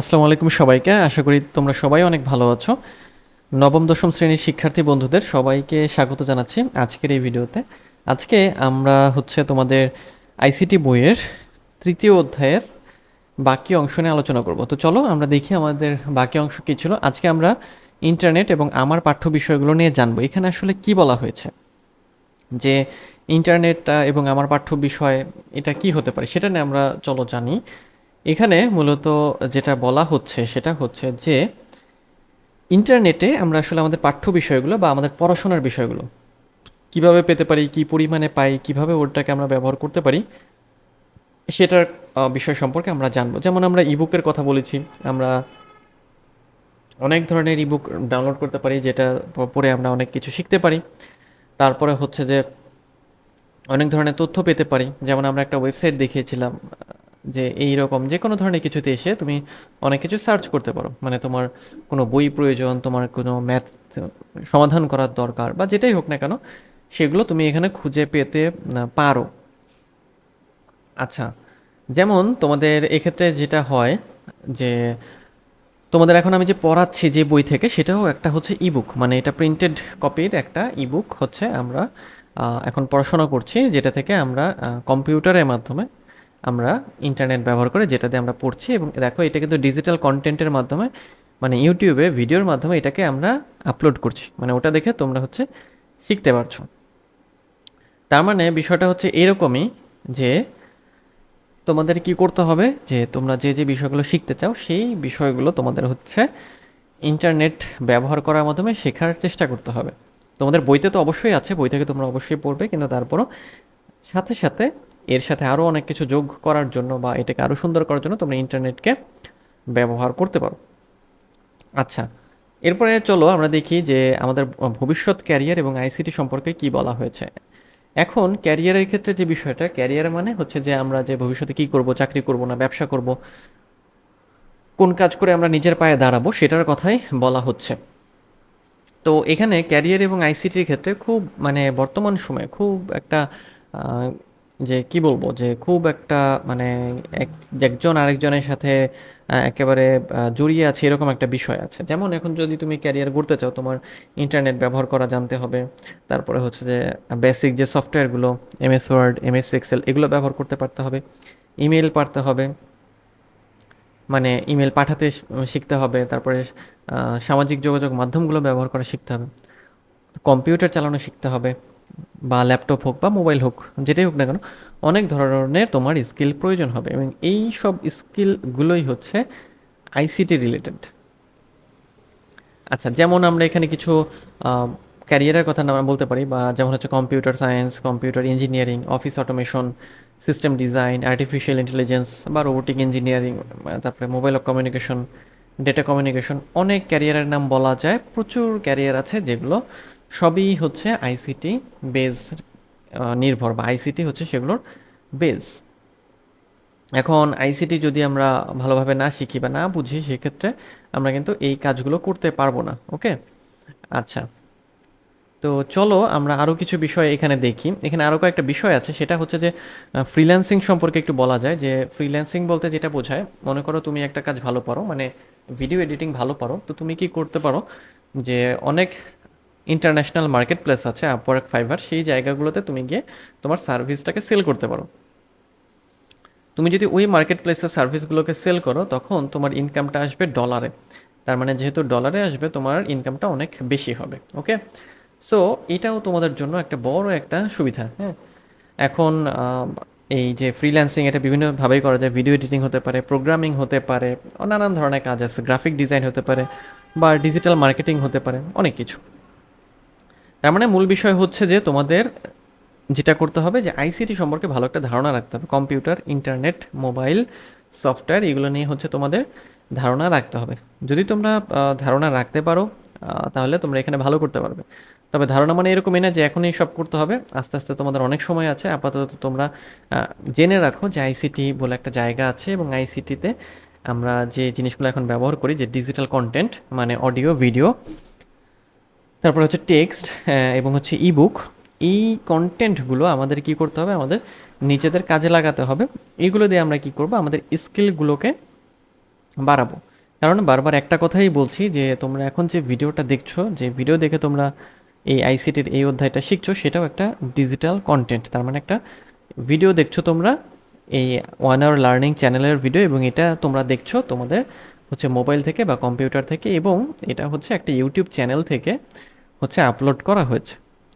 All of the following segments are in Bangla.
আসসালামু আলাইকুম সবাইকে। আশা করি তোমরা সবাই অনেক ভালো আছো। নবম, দশম শ্রেণির শিক্ষার্থী বন্ধুদের সবাইকে স্বাগত জানাচ্ছি আজকের এই ভিডিওতে। আজকে আমরা হচ্ছে তোমাদের আইসিটি বইয়ের তৃতীয় অধ্যায়ের বাকি অংশ নিয়ে আলোচনা করব। তো চলো আমরা দেখি আমাদের বাকি অংশ কী ছিল। আজকে আমরা ইন্টারনেট এবং আমার পাঠ্য বিষয়গুলো নিয়ে জানব। এখানে আসলে কি বলা হয়েছে? যে ইন্টারনেটটা এবং আমার পাঠ্য বিষয় এটা কি হতে পারে সেটা নিয়ে আমরা চলো জানি। এখানে মূলত যেটা বলা হচ্ছে, সেটা হচ্ছে যে ইন্টারনেটে আমরা আসলে আমাদের পাঠ্য বিষয়গুলো বা আমাদের পড়াশোনার বিষয়গুলো কীভাবে পেতে পারি, কি পরিমাণে পাই, কীভাবে ওটাকে আমরা ব্যবহার করতে পারি, সেটার বিষয় সম্পর্কে আমরা জানব। যেমন আমরা ইবুকের কথা বলেছি, আমরা অনেক ধরনের ইবুক ডাউনলোড করতে পারি, যেটা প- পড়ে আমরা অনেক কিছু শিখতে পারি। তারপরে হচ্ছে যে অনেক ধরনের তথ্য পেতে পারি। যেমন আমরা একটা ওয়েবসাইট দেখিয়েছিলাম যে এই রকম যে কোনো ধরনের কিছুতে এসে তুমি অনেক কিছু সার্চ করতে পারো। মানে তোমার কোনো বই প্রয়োজন, তোমার কোনো ম্যাথ সমাধান করার দরকার বা যেটাই হোক না কেন, সেগুলো তুমি এখানে খুঁজে পেতে পারো। আচ্ছা যেমন তোমাদের এক্ষেত্রে যেটা হয় যে, তোমাদের এখন আমি যে পড়াচ্ছি যে বই থেকে, সেটাও একটা হচ্ছে ইবুক মানে এটা প্রিন্টেড কপির একটা ইবুক হচ্ছে আমরা এখন পড়াশোনা করছি, যেটা থেকে আমরা কম্পিউটারের মাধ্যমে আমরা ইন্টারনেট ব্যবহার করে যেটাতে আমরা পড়ছি এবং দেখো এটা কিন্তু ডিজিটাল কন্টেন্টের মাধ্যমে মানে ইউটিউবে ভিডিওর মাধ্যমে এটাকে আমরা আপলোড করছি। মানে ওটা দেখে তোমরা হচ্ছে শিখতে পারছ। তার মানে বিষয়টা হচ্ছে এরকমই যে তোমাদের কি করতে হবে, যে তোমরা যে যে বিষয়গুলো শিখতে চাও, সেই বিষয়গুলো তোমাদের হচ্ছে ইন্টারনেট ব্যবহার করার মাধ্যমে শেখার চেষ্টা করতে হবে। তোমাদের বইতে তো অবশ্যই আছে, বই থেকে তোমরা অবশ্যই পড়বে, কিন্তু তারপরও সাথে সাথে এর সাথে আরও অনেক কিছু যোগ করার জন্য বা এটাকে আরও সুন্দর করার জন্য তোমরা ইন্টারনেটকে ব্যবহার করতে পারো। আচ্ছা এরপরে চলো আমরা দেখি যে আমাদের ভবিষ্যৎ ক্যারিয়ার এবং আইসিটি সম্পর্কে কি বলা হয়েছে। এখন ক্যারিয়ারের ক্ষেত্রে যে বিষয়টা, ক্যারিয়ার মানে হচ্ছে যে আমরা যে ভবিষ্যতে কি করব, চাকরি করব না, ব্যবসা করব, কোন কাজ করে আমরা নিজের পায়ে দাঁড়াবো সেটার কথাই বলা হচ্ছে। তো এখানে ক্যারিয়ার এবং আইসিটির ক্ষেত্রে খুব মানে বর্তমান সময়ে খুব একটা যে কি বলব? যে খুব একটা মানে এক, একজন আরেকজনের সাথে একেবারে জড়িয়ে আছে এরকম একটা বিষয় আছে। যেমন এখন যদি তুমি ক্যারিয়ার গড়তে চাও, তোমার ইন্টারনেট ব্যবহার করা জানতে হবে। তারপরে হচ্ছে যে বেসিক যে সফটওয়্যারগুলো এমএস ওয়ার্ড এমএস এক্সেল এগুলো ব্যবহার করতে পারতে হবে। ইমেল পারতে হবে। মানে ইমেল পাঠাতে শিখতে হবে। তারপরে সামাজিক যোগাযোগ মাধ্যমগুলো ব্যবহার করা শিখতে হবে। কম্পিউটার চালানো শিখতে হবে। বা ল্যাপটপ হোক বা মোবাইল হোক, যেটাই হোক না কেন, অনেক ধরনের তোমার স্কিল প্রয়োজন হবে এবং এই সব স্কিলগুলোই হচ্ছে আইসিটি রিলেটেড আচ্ছা যেমন আমরা এখানে কিছু ক্যারিয়ারের কথা আমরা বলতে পারি বা যেমন হচ্ছে computer science computer engineering office automation system design artificial intelligence বা রোবোটিক ইঞ্জিনিয়ারিং তারপরে মোবাইল কমিউনিকেশন ডেটা কমিউনিকেশন অনেক ক্যারিয়ারের নাম বলা যায়, প্রচুর ক্যারিয়ার আছে যেগুলো সবই হচ্ছে আইসিটি বেস নির্ভর বা আইসিটি হচ্ছে সেগুলোর বেস এখন আইসিটি যদি আমরা ভালোভাবে না শিখি বা না বুঝি, সেক্ষেত্রে আমরা কিন্তু এই কাজগুলো করতে পারব না, ওকে? আচ্ছা। তো চলো আমরা আরও কিছু বিষয় এখানে দেখি। এখানে আরও কয়েকটা বিষয় আছে। সেটা হচ্ছে যে ফ্রিল্যান্সিং সম্পর্কে একটু বলা যায় যে ফ্রিল্যান্সিং বলতে যেটা বোঝায়, মনে করো তুমি একটা কাজ ভালো পারো মানে ভিডিও এডিটিং ভালো পারো, তো তুমি কি করতে পারো যে, অনেক ইন্টারন্যাশনাল মার্কেট প্লেস আছে আপওয়ার্ক ফাইবার সেই জায়গাগুলোতে তুমি গিয়ে তোমার সার্ভিসটাকে সেল করতে পারো। তুমি যদি ওই মার্কেট প্লেসের সার্ভিসগুলোকে সেল করো, তখন তোমার ইনকামটা আসবে ডলারে তার মানে যেহেতু ডলারে আসবে, তোমার ইনকামটা অনেক বেশি হবে ওকে সো এটাও তোমাদের জন্য একটা বড় একটা সুবিধা হ্যাঁ? এখন এই যে ফ্রিল্যান্সিং এটা বিভিন্নভাবেই করা যায়। ভিডিও এডিটিং হতে পারে প্রোগ্রামিং হতে পারে, নানান ধরনের কাজ আছে গ্রাফিক ডিজাইন হতে পারে, বা ডিজিটাল মার্কেটিং হতে পারে, অনেক কিছু। তার মানে মূল বিষয় হচ্ছে যে তোমাদের যেটা করতে হবে যে আইসিটি সম্পর্কে ভালো একটা ধারণা রাখতে হবে। কম্পিউটার, ইন্টারনেট, মোবাইল, সফটওয়্যার, এগুলো নিয়ে হচ্ছে তোমাদের ধারণা রাখতে হবে। যদি তোমরা ধারণা রাখতে পারো তাহলে তোমরা এখানে ভালো করতে পারবে। তবে ধারণা মানে এরকমই না যে এখনই সব করতে হবে। আস্তে আস্তে তোমাদের অনেক সময় আছে। আপাতত তোমরা জেনে রাখো যে আইসিটি বলে একটা জায়গা আছে এবং আইসিটিতে আমরা যে জিনিসগুলো এখন ব্যবহার করি, যে ডিজিটাল কন্টেন্ট মানে অডিও ভিডিও তারপর হচ্ছে টেক্সট এবং হচ্ছে ইবুক এই কন্টেন্টগুলো আমাদের কি করতে হবে? আমাদের নিজেদের কাজে লাগাতে হবে। এইগুলো দিয়ে আমরা কি করব? আমাদের স্কিলগুলোকে বাড়াবো। কারণ বারবার একটা কথাই বলছি যে, তোমরা এখন যে ভিডিওটা দেখছ, যে ভিডিও দেখে তোমরা এই আইসিটির এই অধ্যায়টা শিখছো, সেটাও একটা ডিজিটাল কন্টেন্ট তার মানে একটা ভিডিও দেখছ তোমরা, এই ওয়ান আওয়ার লার্নিং চ্যানেলের ভিডিও এবং এটা তোমরা দেখছ তোমাদের হচ্ছে মোবাইল থেকে বা কম্পিউটার থেকে, এবং এটা হচ্ছে একটা ইউটিউব চ্যানেল থেকে হচ্ছে আপলোড করা হয়েছে।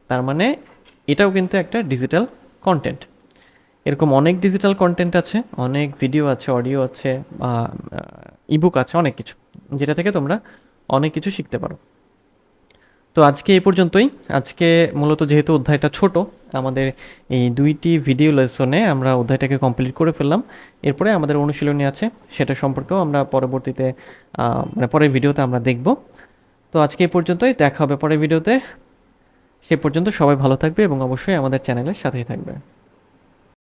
তার মানে এটাও কিন্তু একটা ডিজিটাল কন্টেন্ট এরকম অনেক ডিজিটাল কন্টেন্ট আছে, অনেক ভিডিও আছে অডিও আছে ইবুক আছে, অনেক কিছু, যেটা থেকে তোমরা অনেক কিছু শিখতে পারো। তো আজকে এই পর্যন্তই। আজকে মূলত যেহেতু অধ্যায়টা ছোট, আমাদের এই দুইটি ভিডিও লেসনে আমরা অধ্যায়টাকে কমপ্লিট করে ফেললাম। এরপরে আমাদের অনুশীলনী আছে, সেটা সম্পর্কেও আমরা পরবর্তীতে মানে পরের ভিডিওতে আমরা দেখব। তো আজকে এই পর্যন্তই, দেখা হবে পরের ভিডিওতে। সে পর্যন্ত সবাই ভালো থাকবে এবং অবশ্যই আমাদের চ্যানেলের সাথেই থাকবে।